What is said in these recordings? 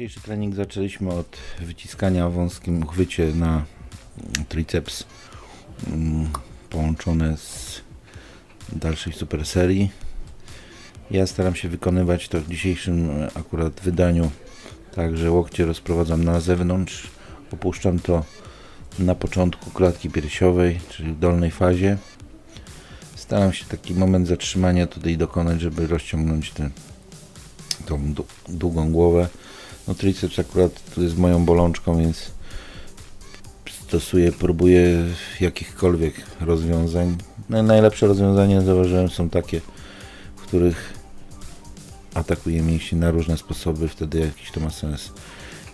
Dzisiejszy trening zaczęliśmy od wyciskania w wąskim uchwycie na triceps mm, połączone z dalszej super serii. Ja staram się wykonywać to w dzisiejszym e, akurat wydaniu tak, że łokcie rozprowadzam na zewnątrz, opuszczam to na początku klatki piersiowej, czyli w dolnej fazie. Staram się taki moment zatrzymania tutaj dokonać, żeby rozciągnąć tę tą dłu- długą głowę. No triceps akurat jest moją bolączką, więc stosuję, próbuję jakichkolwiek rozwiązań. No, najlepsze rozwiązania zauważyłem są takie, w których atakuję mięśnie na różne sposoby, wtedy jakiś to ma sens.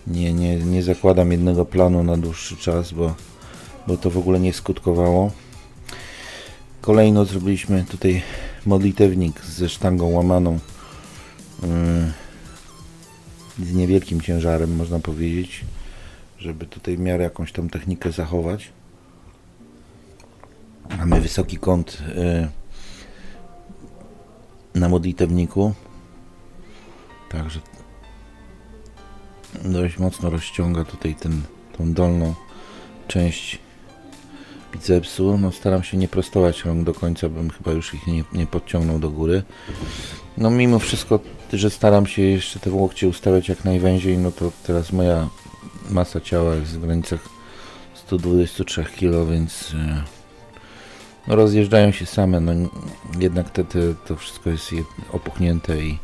Nie, nie, nie zakładam jednego planu na dłuższy czas, bo, bo to w ogóle nie skutkowało. Kolejno zrobiliśmy tutaj modlitewnik ze sztangą łamaną yy, z niewielkim ciężarem, można powiedzieć, żeby tutaj w miarę jakąś tam technikę zachować. Mamy wysoki kąt yy, na modlitewniku, także dość mocno rozciąga tutaj tą dolną część bicepsu. No staram się nie prostować rąk do końca, bym chyba już ich nie, nie podciągnął do góry. No mimo wszystko, że staram się jeszcze te łokcie ustawiać jak najwęziej, no to teraz moja masa ciała jest w granicach 123 kg, więc e, no rozjeżdżają się same, no jednak te, te, to wszystko jest opuchnięte i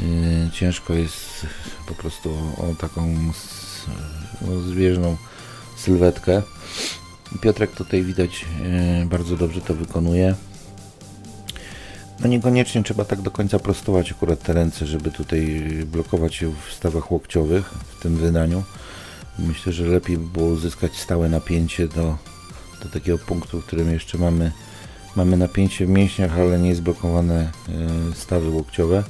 e, ciężko jest po prostu o, taką s- o zwierzną sylwetkę. Piotrek tutaj widać e, bardzo dobrze to wykonuje. No niekoniecznie trzeba tak do końca prostować akurat te ręce, żeby tutaj blokować się w stawach łokciowych w tym wydaniu. Myślę, że lepiej by było uzyskać stałe napięcie do, do takiego punktu, w którym jeszcze mamy, mamy napięcie w mięśniach, ale nie zblokowane e, stawy łokciowe.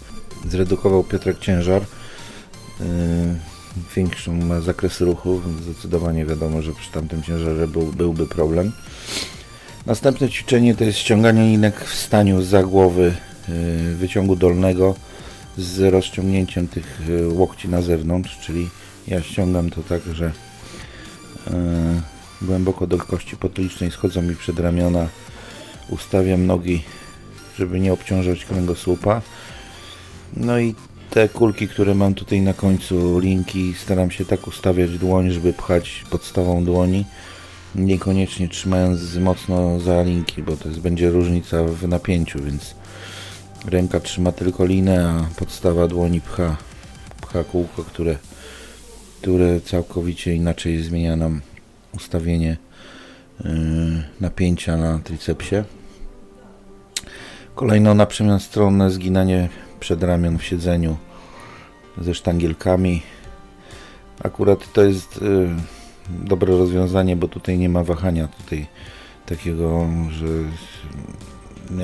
Zredukował Piotrek ciężar. Większą zakres ruchu, zdecydowanie wiadomo, że przy tamtym ciężarze był, byłby problem. Następne ćwiczenie to jest ściąganie linek w staniu za głowy y, wyciągu dolnego z rozciągnięciem tych y, łokci na zewnątrz, czyli ja ściągam to tak, że y, głęboko do kości potylicznej schodzą mi przed ramiona, ustawiam nogi, żeby nie obciążać kręgosłupa. No i te kulki, które mam tutaj na końcu linki, staram się tak ustawiać dłoń, żeby pchać podstawą dłoni niekoniecznie trzymając mocno za linki, bo to jest, będzie różnica w napięciu, więc ręka trzyma tylko linę, a podstawa dłoni pcha, pcha kółko, które, które całkowicie inaczej zmienia nam ustawienie yy, napięcia na tricepsie. Kolejno na przemian stronne zginanie przedramion w siedzeniu ze sztangielkami. Akurat to jest yy, dobre rozwiązanie, bo tutaj nie ma wahania tutaj takiego, że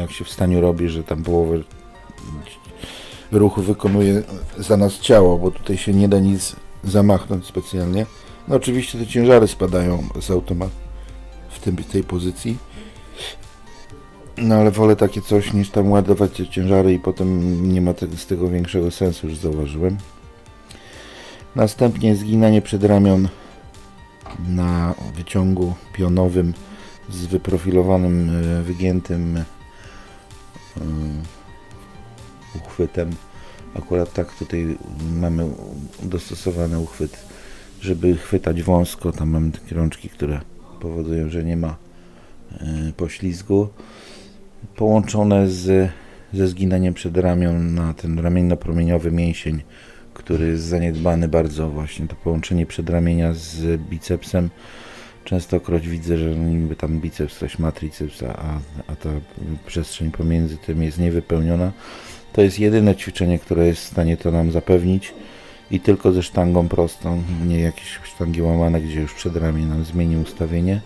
jak się w staniu robi, że tam połowę ruchu wykonuje za nas ciało, bo tutaj się nie da nic zamachnąć specjalnie. No oczywiście te ciężary spadają z automatu w tym, tej pozycji. No ale wolę takie coś niż tam ładować te ciężary i potem nie ma te, z tego większego sensu, już zauważyłem. Następnie zginanie przedramion na wyciągu pionowym z wyprofilowanym, e, wygiętym e, uchwytem. Akurat tak tutaj mamy dostosowany uchwyt, żeby chwytać wąsko. Tam mamy takie rączki, które powodują, że nie ma e, poślizgu. Połączone z, ze zginaniem przedramion na ten ramienno-promieniowy mięsień, który jest zaniedbany bardzo właśnie to połączenie przedramienia z bicepsem. Częstokroć widzę, że niby tam biceps coś ma triceps, a, a ta przestrzeń pomiędzy tym jest niewypełniona. To jest jedyne ćwiczenie, które jest w stanie to nam zapewnić i tylko ze sztangą prostą, nie jakieś sztangi łamane, gdzie już przedramię nam zmieni ustawienie.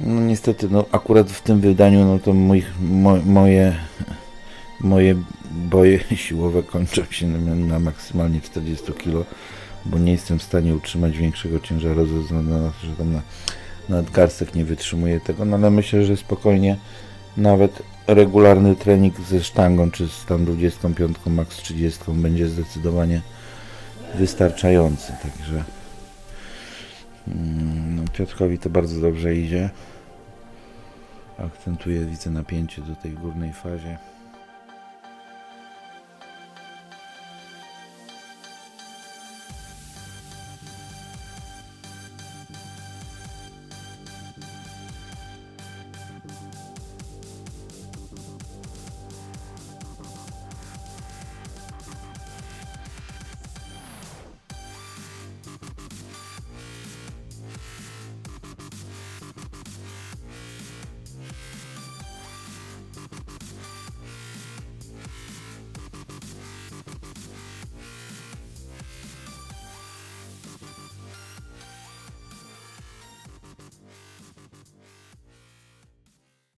No niestety, no akurat w tym wydaniu, no to mój, mo, moje moje boje siłowe kończą się na, na maksymalnie 40 kg, bo nie jestem w stanie utrzymać większego ciężaru ze względu na to, że tam na, nadgarstek nie wytrzymuje tego, no ale myślę, że spokojnie nawet regularny trening ze sztangą, czy z tam 25, max 30 będzie zdecydowanie wystarczający, także mm, no, Piotrkowi to bardzo dobrze idzie. Akcentuje, widzę napięcie do tej górnej fazie.